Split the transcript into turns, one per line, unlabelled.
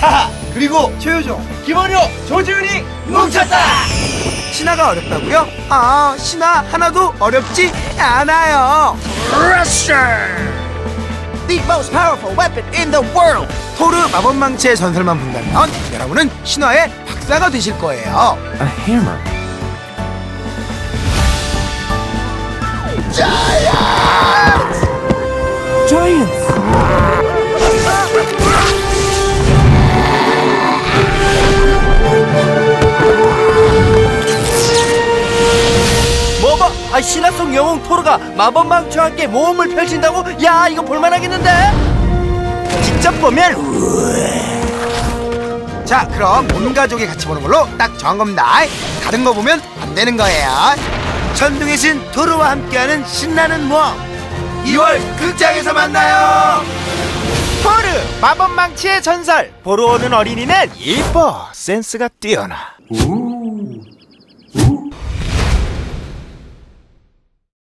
하하 그리고 최효정 김원효 조지훈이 뭉쳤다
신화가 어렵다고요? 아, 신화 하나도 어렵지 않아요.
The most powerful weapon in the world.
토르 마법망치의 전설만 본다면 여러분은 신화의 박사가 되실 거예요.
A hammer.
아 신화 속 영웅 토르가 마법망치와 함께 모험을 펼친다고? 야 이거 볼만하겠는데? 직접 보면
자, 그럼 온 가족이 같이 보는 걸로 딱 정한 겁니다. 다른 거 보면 안 되는 거예요.
천둥의 신 토르와 함께하는 신나는 모험 2월 극장에서 만나요 토르 마법망치의 전설 보러 오는 어린이는 이뻐 센스가 뛰어나
Ooh.